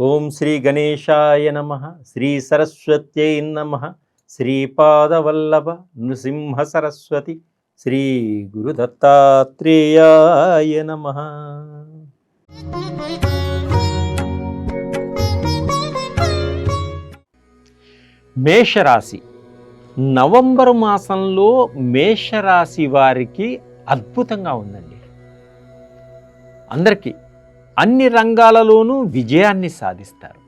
ఓం శ్రీ గణేశాయ నమ శ్రీ సరస్వత్యై నమ శ్రీపాదవల్లభ నృసింహ సరస్వతి శ్రీ గురుదత్తాత్రేయాయ నమ. మేషరాశి. నవంబర్ మాసంలో మేషరాశి వారికి అద్భుతంగా ఉందండి. అందరికీ అన్ని రంగాలలోనూ విజయాన్ని సాధిస్తారు.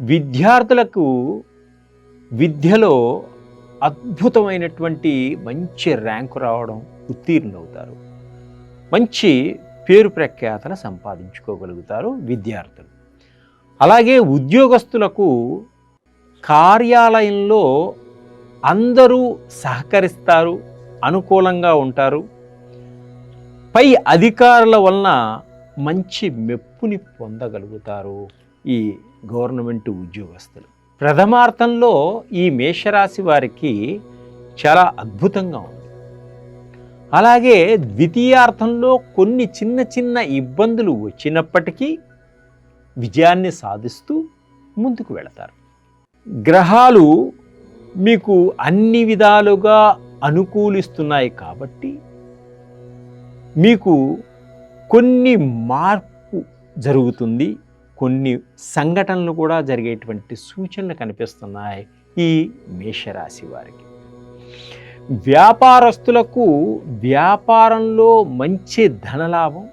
విద్యార్థులకు విద్యలో అద్భుతమైనటువంటి మంచి ర్యాంకు రావడం ఉత్తీర్ణులవుతారు. మంచి పేరు ప్రఖ్యాతలు సంపాదించుకోగలుగుతారు విద్యార్థులు. అలాగే ఉద్యోగస్తులకు కార్యాలయంలో అందరూ సహకరిస్తారు అనుకూలంగా ఉంటారు. పై అధికారుల వలన మంచి మెప్పుని పొందగలుగుతారు ఈ గవర్నమెంట్ ఉద్యోగస్తులు. ప్రథమార్థంలో ఈ మేషరాశి వారికి చాలా అద్భుతంగా ఉంది. అలాగే ద్వితీయార్థంలో కొన్ని చిన్న చిన్న ఇబ్బందులు వచ్చినప్పటికీ విజయాన్ని సాధిస్తూ ముందుకు వెళతారు. గ్రహాలు మీకు అన్ని విధాలుగా అనుకూలిస్తున్నాయి కాబట్టి మీకు కొన్ని మార్పు జరుగుతుంది కొన్ని సంఘటనలు కూడా జరిగేటువంటి సూచనలు కనిపిస్తున్నాయి ఈ మేషరాశి వారికి. వ్యాపారస్తులకు వ్యాపారంలో మంచి ధనలాభం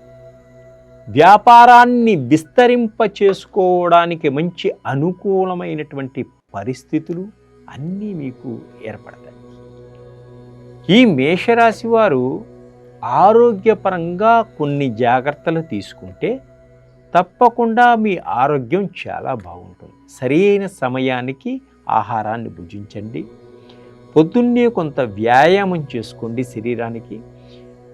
వ్యాపారాన్ని విస్తరింప చేసుకోవడానికి మంచి అనుకూలమైనటువంటి పరిస్థితులు అన్నీ మీకు ఏర్పడతాయి. ఈ మేషరాశి వారు ఆరోగ్యపరంగా కొన్ని జాగ్రత్తలు తీసుకుంటే తప్పకుండా మీ ఆరోగ్యం చాలా బాగుంటుంది. సరైన సమయానికి ఆహారాన్ని భుజించండి. పొద్దున్నే కొంత వ్యాయామం చేసుకోండి శరీరానికి.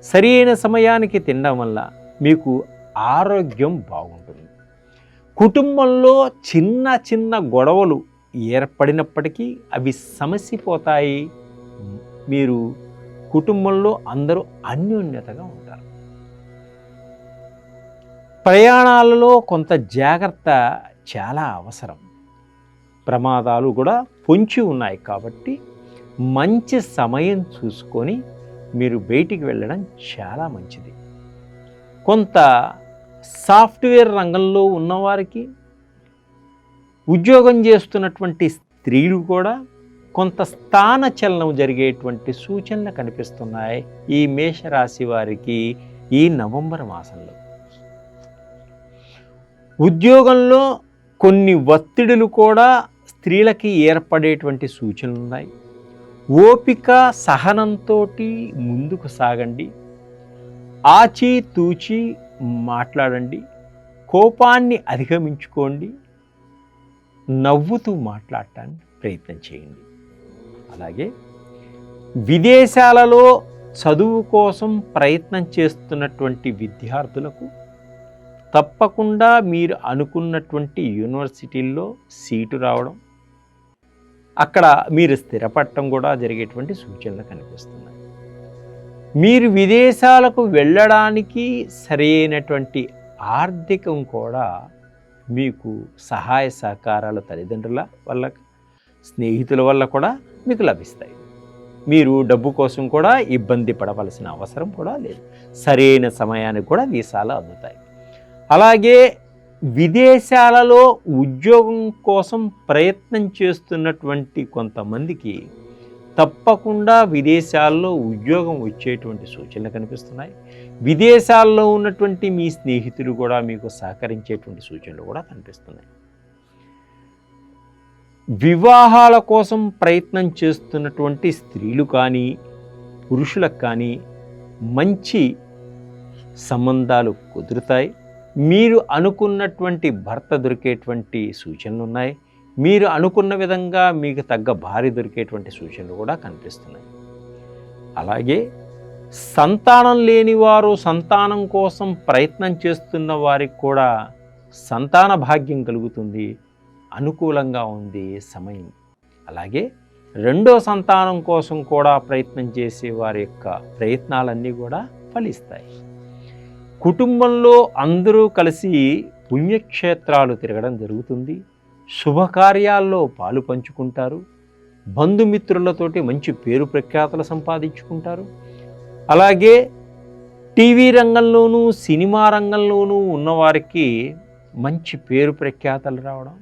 సరైన సమయానికి తినడం వల్ల మీకు ఆరోగ్యం బాగుంటుంది. కుటుంబంలో చిన్న చిన్న గొడవలు ఏర్పడినప్పటికీ అవి సమసిపోతాయి. మీరు కుటుంబంలో అందరూ అన్యోన్యతగా ఉంటారు. ప్రయాణాలలో కొంత జాగ్రత్త చాలా అవసరం. ప్రమాదాలు కూడా పొంచి ఉన్నాయి కాబట్టి మంచి సమయం చూసుకొని మీరు బయటికి వెళ్ళడం చాలా మంచిది. కొంత సాఫ్ట్వేర్ రంగంలో ఉన్నవారికి ఉద్యోగం చేస్తున్నటువంటి స్త్రీలు కూడా కొంత స్థాన చలనం జరిగేటువంటి సూచనలు కనిపిస్తున్నాయి ఈ మేషరాశి వారికి ఈ నవంబర్ మాసంలో. ఉద్యోగంలో కొన్ని ఒత్తిడులు కూడా స్త్రీలకి ఏర్పడేటువంటి సూచనలు ఉన్నాయి. ఓపిక సహనంతో ముందుకు సాగండి. ఆచి తూచి మాట్లాడండి. కోపాన్ని అధిగమించుకోండి. నవ్వుతూ మాట్లాడటానికి ప్రయత్నం చేయండి. అలాగే విదేశాలలో చదువు కోసం ప్రయత్నం చేస్తున్నటువంటి విద్యార్థులకు తప్పకుండా మీరు అనుకున్నటువంటి యూనివర్సిటీల్లో సీటు రావడం అక్కడ మీరు స్థిరపడటం కూడా జరిగేటువంటి సూచనలు కనిపిస్తున్నాయి. మీరు విదేశాలకు వెళ్ళడానికి సరైనటువంటి ఆర్థికం కూడా మీకు సహాయ సహకారాలు తల్లిదండ్రుల వల్ల స్నేహితుల వల్ల కూడా మీకు లభిస్తాయి. మీరు డబ్బు కోసం కూడా ఇబ్బంది పడవలసిన అవసరం కూడా లేదు. సరైన సమయానికి కూడా వీసాలు అందుతాయి. అలాగే విదేశాలలో ఉద్యోగం కోసం ప్రయత్నం చేస్తున్నటువంటి కొంతమందికి తప్పకుండా విదేశాల్లో ఉద్యోగం వచ్చేటువంటి సూచనలు కనిపిస్తున్నాయి. విదేశాల్లో ఉన్నటువంటి మీ స్నేహితులు కూడా మీకు సహకరించేటువంటి సూచనలు కూడా కనిపిస్తున్నాయి. వివాహాల కోసం ప్రయత్నం చేస్తున్నటువంటి స్త్రీలు కానీ పురుషులకు కానీ మంచి సంబంధాలు కుదురుతాయి. మీరు అనుకున్నటువంటి భర్త దొరికేటువంటి సూచనలు ఉన్నాయి. మీరు అనుకున్న విధంగా మీకు తగ్గ భార్య దొరికేటువంటి సూచనలు కూడా కనిపిస్తున్నాయి. అలాగే సంతానం లేని వారు సంతానం కోసం ప్రయత్నం చేస్తున్న వారికి కూడా సంతాన భాగ్యం కలుగుతుంది. అనుకూలంగా ఉంది సమయం. అలాగే రెండో సంతానం కోసం కూడా ప్రయత్నం చేసే వారి యొక్క ప్రయత్నాలన్నీ కూడా ఫలిస్తాయి. కుటుంబంలో అందరూ కలిసి పుణ్యక్షేత్రాలు తిరగడం జరుగుతుంది. శుభకార్యాల్లో పాలు పంచుకుంటారు. బంధుమిత్రులతోటి మంచి పేరు ప్రఖ్యాతలు సంపాదించుకుంటారు. అలాగే టీవీ రంగంలోనూ సినిమా రంగంలోనూ ఉన్నవారికి మంచి పేరు ప్రఖ్యాతలు రావడం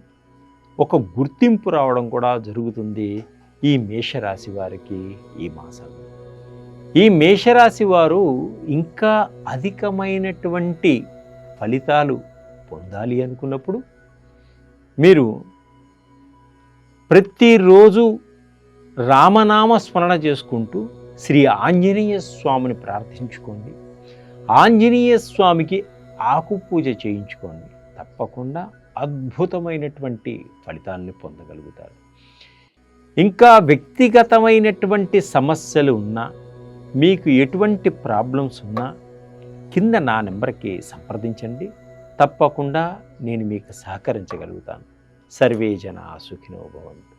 ఒక గుర్తింపు రావడం కూడా జరుగుతుంది ఈ మేషరాశి వారికి ఈ మాసంలో. ఈ మేషరాశి వారు ఇంకా అధికమైనటువంటి ఫలితాలు పొందాలి అనుకున్నప్పుడు మీరు ప్రతిరోజు రామనామ స్మరణ చేసుకుంటూ శ్రీ ఆంజనేయ స్వామిని ప్రార్థించుకోండి. ఆంజనేయ స్వామికి ఆకు పూజ చేయించుకోండి. తప్పకుండా అద్భుతమైనటువంటి ఫలితాన్ని పొందగలుగుతారు ఇంకా వ్యక్తిగతమైనటువంటి సమస్యలు ఉన్నా మీకు ఎటువంటి ప్రాబ్లమ్స్ ఉన్నా కింద నా నెంబర్కి సంప్రదించండి. తప్పకుండా నేను మీకు సహకరించగలుగుతాను. సర్వే జన సుఖినో భవంతు.